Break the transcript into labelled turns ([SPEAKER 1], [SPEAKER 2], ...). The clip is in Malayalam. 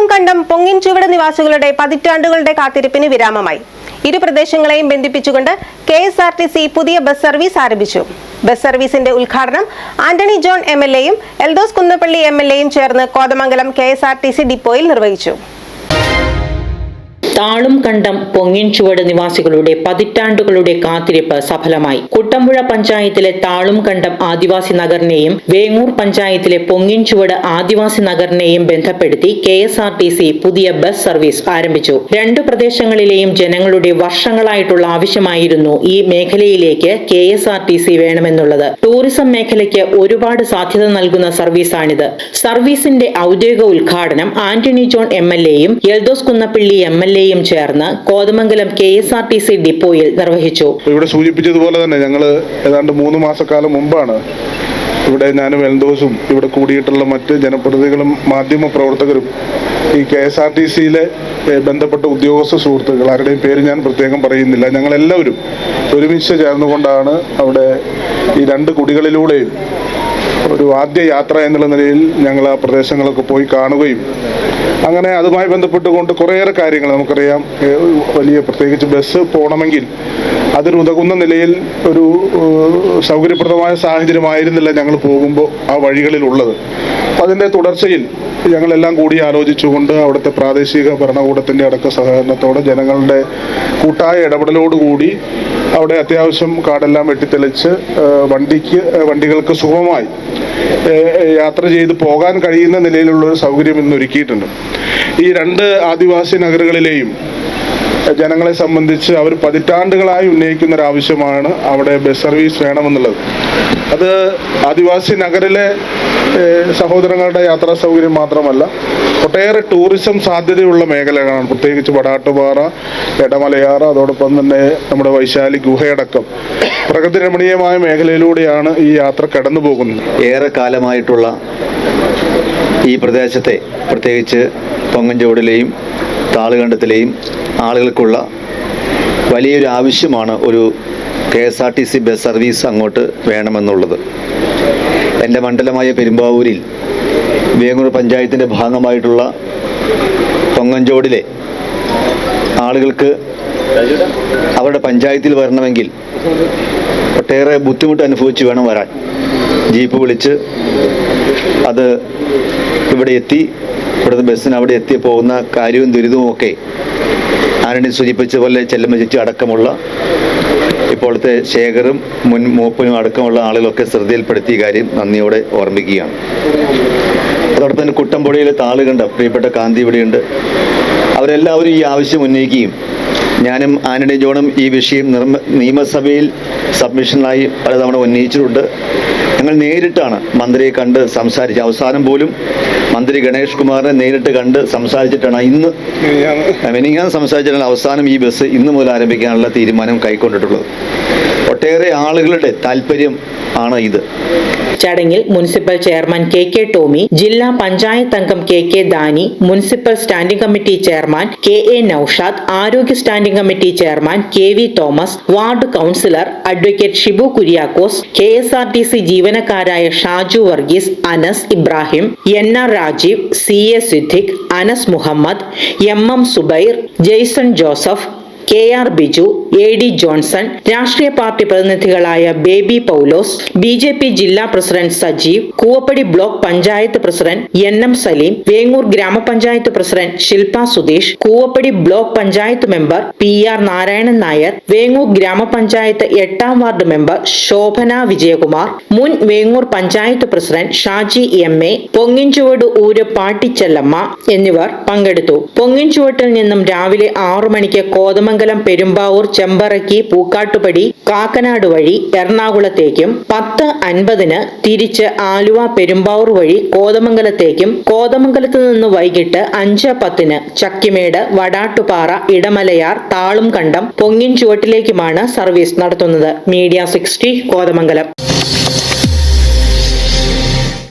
[SPEAKER 1] താളും കണ്ടം പൊങ്ങിൻ ചുവട് നിവാസികളുടെ പതിറ്റാണ്ടുകളുടെ കാത്തിരിപ്പിന് വിരാമമായി. ഇരു പ്രദേശങ്ങളെയും ബന്ധിപ്പിച്ചുകൊണ്ട് K S R T C പുതിയ ബസ് സർവീസ് ആരംഭിച്ചു. ബസ് സർവീസിന്റെ ഉദ്ഘാടനം ആന്റണി ജോൺ എം എൽ എയും എൽദോസ് കുന്നപ്പള്ളി എം എൽ എയും ചേർന്ന് Kothamangalam K S R T C ഡിപ്പോയിൽ നിർവഹിച്ചു.
[SPEAKER 2] താളും കണ്ടം പൊങ്ങിൻ ചുവട് നിവാസികളുടെ പതിറ്റാണ്ടുകളുടെ കാത്തിരിപ്പ് സഫലമായി. കുട്ടമ്പുഴ പഞ്ചായത്തിലെ താളും കണ്ടം ആദിവാസി നഗറിനെയും വേങ്ങൂർ പഞ്ചായത്തിലെ പൊങ്ങിൻ ചുവട് ആദിവാസി നഗറിനെയും ബന്ധപ്പെടുത്തി കെ പുതിയ ബസ് സർവീസ് ആരംഭിച്ചു. രണ്ടു പ്രദേശങ്ങളിലെയും ജനങ്ങളുടെ വർഷങ്ങളായിട്ടുള്ള ആവശ്യമായിരുന്നു ഈ മേഖലയിലേക്ക് കെ വേണമെന്നുള്ളത്. ടൂറിസം മേഖലയ്ക്ക് ഒരുപാട് സാധ്യത നൽകുന്ന സർവീസാണിത്. സർവീസിന്റെ ഔദ്യോഗിക ഉദ്ഘാടനം ആന്റണി ജോൺ എം എൽ എയും എൽദോസ് കുന്നപ്പള്ളി എം എൽ എയും ചേർന്ന് Kothamangalam K S R T C ഡിപ്പോയിൽ നിർവഹിച്ചു.
[SPEAKER 3] ഇവിടെ സൂചിപ്പിച്ചതുപോലെ തന്നെ ഞങ്ങൾ ഏതാണ്ട് മൂന്ന് മാസക്കാലം മുമ്പാണ് ഇവിടെ ഞാനും എൽദോസും ഇവിടെ കൂടിയിട്ടുള്ള മറ്റ് ജനപ്രതിനിധികളും മാധ്യമ പ്രവർത്തകരും ഈ കെ എസ് ആർ ടി സിയിലെ ബന്ധപ്പെട്ട ഉദ്യോഗസ്ഥ സുഹൃത്തുക്കൾ ആരുടെയും പേര് ഞാൻ പ്രത്യേകം പറയുന്നില്ല. ഞങ്ങളെല്ലാവരും ഒരുമിച്ച് ചേർന്നുകൊണ്ടാണ് അവിടെ ഈ രണ്ട് കുടികളിലൂടെയും ഒരു ആദ്യ യാത്ര എന്നുള്ള നിലയിൽ ഞങ്ങൾ ആ പ്രദേശങ്ങളൊക്കെ പോയി കാണുകയും അങ്ങനെ അതുമായി ബന്ധപ്പെട്ടുകൊണ്ട് കുറേയേറെ കാര്യങ്ങൾ നമുക്കറിയാം. വലിയ പ്രത്യേകിച്ച് ബസ് പോകണമെങ്കിൽ അതിനുതകുന്ന നിലയിൽ ഒരു സൗകര്യപ്രദമായ സാഹചര്യമായിരുന്നില്ല ഞങ്ങൾ പോകുമ്പോൾ ആ വഴികളിലുള്ളത്. അതിന്റെ തുടർച്ചയിൽ ഞങ്ങളെല്ലാം കൂടി ആലോചിച്ചുകൊണ്ട് അവിടുത്തെ പ്രാദേശിക ഭരണകൂടത്തിന്റെ അടക്ക സഹകരണത്തോടെ ജനങ്ങളുടെ കൂട്ടായ ഇടപെടലോടുകൂടി അവിടെ അത്യാവശ്യം കാടെല്ലാം വെട്ടിത്തെളിച്ച് വണ്ടിക്ക് വണ്ടികൾക്ക് സുഗമമായി യാത്ര ചെയ്ത് പോകാൻ കഴിയുന്ന നിലയിലുള്ള ഒരു സൗകര്യം ഇന്ന് ഒരുക്കിയിട്ടുണ്ട്. ഈ രണ്ട് ആദിവാസി നഗരങ്ങളിലെയും ജനങ്ങളെ സംബന്ധിച്ച് അവർ പതിറ്റാണ്ടുകളായി ഉന്നയിക്കുന്ന ഒരു ആവശ്യമാണ് അവിടെ ബസ് സർവീസ് വേണമെന്നുള്ളത്. അത് ആദിവാസി നഗരിലെ സഹോദരങ്ങളുടെ യാത്രാ സൗകര്യം മാത്രമല്ല ഒട്ടേറെ ടൂറിസം സാധ്യതയുള്ള മേഖലകളാണ്. പ്രത്യേകിച്ച് വടാട്ടുപാറ എടമലയാറ് അതോടൊപ്പം തന്നെ നമ്മുടെ വൈശാലി ഗുഹയടക്കം. പ്രകൃതി രമണീയമായ മേഖലയിലൂടെയാണ് ഈ യാത്ര കടന്നു പോകുന്നത്
[SPEAKER 4] ഏറെ കാലമായിട്ടുള്ള ഈ പ്രദേശത്തെ പ്രത്യേകിച്ച് പൊങ്ങഞ്ചോടിലെയും താളുകണ്ടത്തിലെയും ആളുകൾക്കുള്ള വലിയൊരു ആവശ്യമാണ് ഒരു K S R T C bus service അങ്ങോട്ട് വേണമെന്നുള്ളത്. എന്റെ മണ്ഡലമായ പെരുമ്പാവൂരിൽ വേങ്ങൂർ പഞ്ചായത്തിന്റെ ഭാഗമായിട്ടുള്ള പൊങ്ങഞ്ചോടിലെ ആളുകൾക്ക് അവരുടെ പഞ്ചായത്തിൽ വരണമെങ്കിൽ ഒട്ടേറെ ബുദ്ധിമുട്ട് അനുഭവിച്ച് വേണം വരാൻ. ജീപ്പ് വിളിച്ച് അത് ഇവിടെ എത്തി ഇവിടുത്തെ ബസ്സിന് അവിടെ എത്തി പോകുന്ന കാര്യവും ദുരിതവും ഒക്കെ ആരണി സൂചിപ്പിച്ച പോലെ ചെല്ലമ്മ ചേച്ചി അടക്കമുള്ള ഇപ്പോഴത്തെ ശേഖറും മുൻ മൂപ്പനും അടക്കമുള്ള ആളുകളൊക്കെ ശ്രദ്ധയിൽപ്പെടുത്തിയ കാര്യം നന്ദിയോടെ ഓർമ്മിക്കുകയാണ്. അതോടൊപ്പം തന്നെ കുട്ടമ്പുഴയിലെ താളുകണ്ട പ്രിയപ്പെട്ട കാന്തി ഇവിടെയുണ്ട്. അവരെല്ലാവരും ഈ ആവശ്യം ഉന്നയിക്കുകയും ഞാനും ആന്റണി ജോണും ഈ വിഷയം നിർമ്മ നിയമസഭയിൽ സബ്മിഷനായി പലതവണ ഉന്നയിച്ചിട്ടുണ്ട്. ഞങ്ങൾ നേരിട്ടാണ് മന്ത്രിയെ കണ്ട് സംസാരിച്ച് അവസാനം പോലും മന്ത്രി ഗണേഷ് കുമാറിനെ നേരിട്ട് കണ്ട് സംസാരിച്ചിട്ടാണ് ഇന്ന് മിനിങ്ങാൻ സംസാരിച്ചിട്ടാണ് അവസാനം ഈ ബസ് ഇന്ന് മുതൽ ആരംഭിക്കാനുള്ള തീരുമാനം കൈക്കൊണ്ടിട്ടുള്ളത്. ഒട്ടേറെ ആളുകളുടെ താല്പര്യം ആണ് ഇത്.
[SPEAKER 2] ചടങ്ങിൽ municipal chairman K K Tomy ജില്ലാ പഞ്ചായത്ത് അംഗം K K Dani municipal standing committee chairman K A Noushad ആരോഗ്യ standing committee chairman K V Thomas ward councillor advocate Shibu Kuriakose K S R T C ജീവനക്കാരായ Shaju Varghese Anas Ibrahim N R Rajeev C A Siddique Anas Muhammad M M Zubair Jaison Joseph K R Biju A D Johnson രാഷ്ട്രീയ party പ്രതിനിധികളായ Baby Paulose B J P ജില്ലാ president Sajeev Koovappady block panchayat president N M Saleem Vengoor ഗ്രാമപഞ്ചായത്ത് president Shilpa Sudheesh Koovappady block panchayat member P R Narayanan Nair Vengoor ഗ്രാമപഞ്ചായത്ത് എട്ടാം വാർഡ് മെമ്പർ ശോഭന വിജയകുമാർ മുൻ Vengoor panchayat president Shaji M A Ponginchuvadu ഊര് പാട്ടിച്ചെല്ലമ്മ എന്നിവർ പങ്കെടുത്തു. പൊങ്ങിൻചുവട്ടിൽ നിന്നും രാവിലെ ആറു മണിക്ക് കോതമംഗലം പെരുമ്പാവൂർ ചെമ്പറക്കി പൂക്കാട്ടുപടി കാക്കനാട് വഴി എറണാകുളത്തേക്കും പത്ത് അൻപതിന് തിരിച്ച് ആലുവ പെരുമ്പാവൂർ വഴി കോതമംഗലത്തേക്കും കോതമംഗലത്ത് നിന്ന് വൈകിട്ട് അഞ്ച് പത്തിന് ചക്കിമേട് വടാട്ടുപാറ ഇടമലയാർ താളും കണ്ടം പൊങ്ങിൻ ചുവട്ടിലേക്കുമാണ് സർവീസ് നടത്തുന്നത്. Media sixty Kothamangalam.